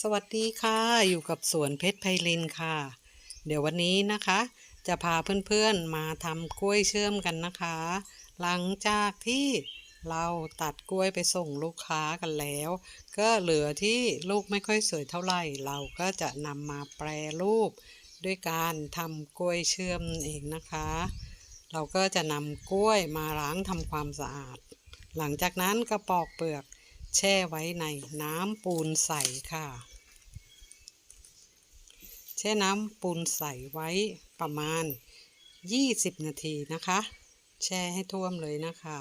สวัสดีค่ะ อยู่กับสวนเพชรไพลินค่ะ เดี๋ยววันนี้นะคะ จะพาเพื่อนๆมาทำกล้วยเชื่อมกันนะคะ หลังจากที่เราตัดกล้วยไปส่งลูกค้ากันแล้ว ก็เหลือที่ลูกไม่ค่อยสวยเท่าไหร่ เราก็จะนำมาแปรรูป ด้วยการทำกล้วยเชื่อมเองนะคะ เราก็จะนำกล้วยมาล้างทำความสะอาด หลังจากนั้นก็ปอกเปลือก แช่ไว้ในน้ำปูนใสค่ะ แช่น้ำปูนใสไว้ประมาณ 20 นาทีนะคะ แช่ให้ท่วมเลยนะคะ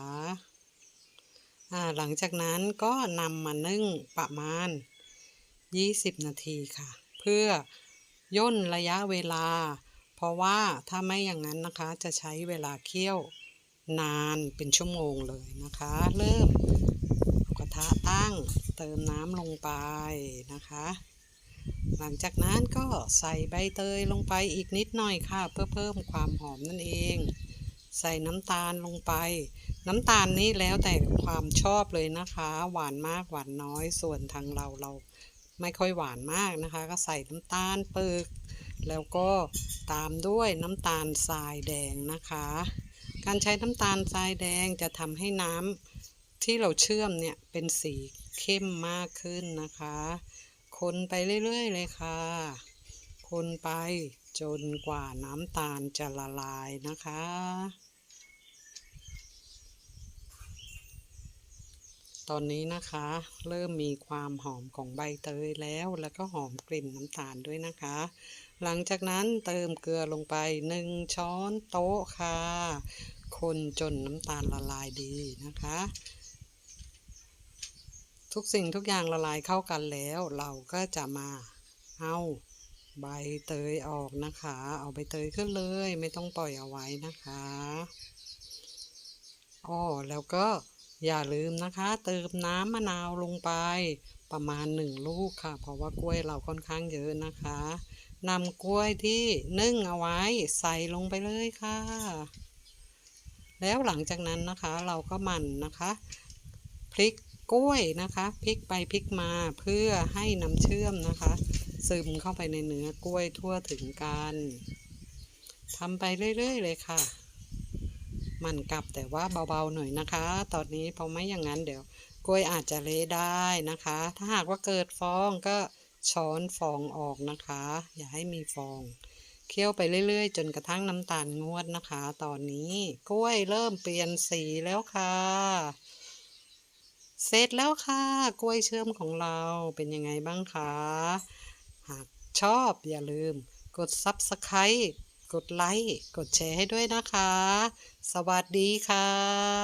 หลังจากนั้นก็นำมานึ่งประมาณ 20 นาทีค่ะ เพื่อย่นระยะเวลา เพราะว่าถ้าไม่อย่างนั้นนะคะจะใช้เวลาเคี่ยวนานเป็นชั่วโมงเลยนะคะ เริ่ม ระตั้งเติมน้ำลงไปนะคะ หลังจากนั้นก็ใส่ใบเตยลงไปอีกนิดหน่อยค่ะ เพื่อเพิ่มความหอมนั่นเอง ใส่น้ำตาลลงไป น้ำตาลนี้แล้วแต่ความชอบเลยนะคะ หวานมากหวานน้อย ส่วนทางเราเราไม่ค่อยหวานมากนะคะ ก็ใส่น้ำตาลปึก แล้วก็ตามด้วยน้ำตาลทรายแดงนะคะ การใช้น้ำตาลทรายแดงจะทำให้น้ำ ที่เราเชื่อมเนี่ยเป็นสีเข้มมากขึ้นนะคะ คนไปเรื่อยๆเลยค่ะ คนไปจนกว่าน้ำตาลจะละลายนะคะ ตอนนี้นะคะ เริ่มมีความหอมของใบเตยแล้ว แล้วก็หอมกลิ่นน้ำตาลด้วยนะคะ หลังจากนั้นเติมเกลือลงไปหนึ่งช้อนโต๊ะค่ะ คนจนน้ำตาลละลายดีนะคะ ทุกสิ่งทุกอย่างละลายเข้ากันแล้ว เราก็จะมาเอาใบเตยออกนะคะ เอาใบเตยขึ้นเลย ไม่ต้องปล่อยเอาไว้นะคะอ้อแล้วก็อย่าลืมนะคะ เติมน้ำมะนาวลงไปประมาณหนึ่งลูกค่ะ เพราะว่ากล้วยเราค่อนข้างเยอะนะคะนำกล้วยที่นึ่งเอาไว้ใส่ลงไปเลยค่ะ แล้วหลังจากนั้นนะคะเราก็มันนะคะพลิก กล้วยนะคะพลิกไปพลิกมาเพื่อให้น้ำเชื่อมนะคะ ซึมเข้าไปในเนื้อกล้วยทั่วถึงกันทำไปเรื่อย ๆ เลยค่ะ มันกลับแต่ว่าเบาๆหน่อยนะคะ ตอนนี้เพราะไม่อย่างนั้นเดี๋ยวกล้วยอาจจะเละได้นะคะ ถ้าหากว่าเกิดฟองก็ช้อนฟองออกนะคะ อย่าให้มีฟอง เคี่ยวไปเรื่อย ๆ จนกระทั่งน้ำตาลงวดนะคะ ตอนนี้กล้วยเริ่มเปลี่ยนสีแล้วค่ะ เสร็จแล้วค่ะ กล้วยเชื่อมของเราเป็นยังไงบ้างคะ หากชอบอย่าลืม กด Subscribe กดไลค์ กดแชร์ให้ด้วยนะคะ สวัสดีค่ะ